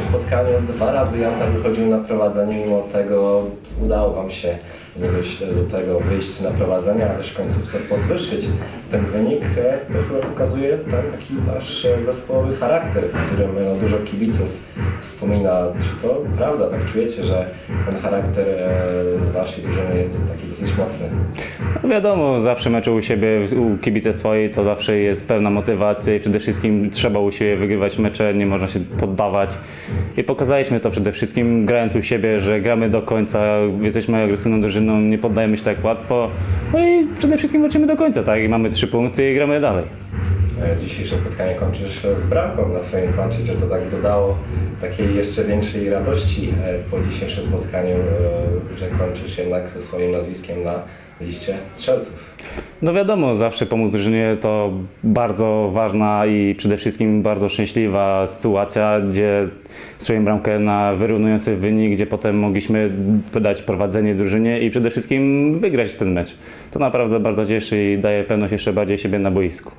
spotkaniu dwa razy Janta wychodził na prowadzenie, mimo tego udało Wam się nie do tego wyjść na prowadzenie, ale też w końcówce podwyższyć ten wynik. To chyba pokazuje taki Wasz zespołowy charakter, którym no, dużo kibiców wspomina. Czy to prawda, tak czujecie, że ten charakter e, Waszej drużyny jest taki dosyć mocny? No wiadomo, zawsze meczu u siebie, u kibice swojej to zawsze jest pełna motywacja i przede wszystkim trzeba u siebie wygrywać mecze, nie można się poddawać. I pokazaliśmy to przede wszystkim grając u siebie, że gramy do końca, jesteśmy agresywną drużyną, nie poddajemy się tak łatwo. No i przede wszystkim walczymy do końca, tak? I mamy trzy punkty i gramy dalej. E, Dzisiejsze spotkanie kończysz z bramką na swoim koncie, czy to tak dodało takiej jeszcze większej radości e, po dzisiejszym spotkaniu, e, że kończysz jednak ze swoim nazwiskiem na liście strzelców? No wiadomo, zawsze pomóc drużynie to bardzo ważna i przede wszystkim bardzo szczęśliwa sytuacja, gdzie strzeliłem bramkę na wyrównujący wynik, gdzie potem mogliśmy dać prowadzenie drużynie i przede wszystkim wygrać ten mecz. To naprawdę bardzo cieszy i daje pewność jeszcze bardziej siebie na boisku.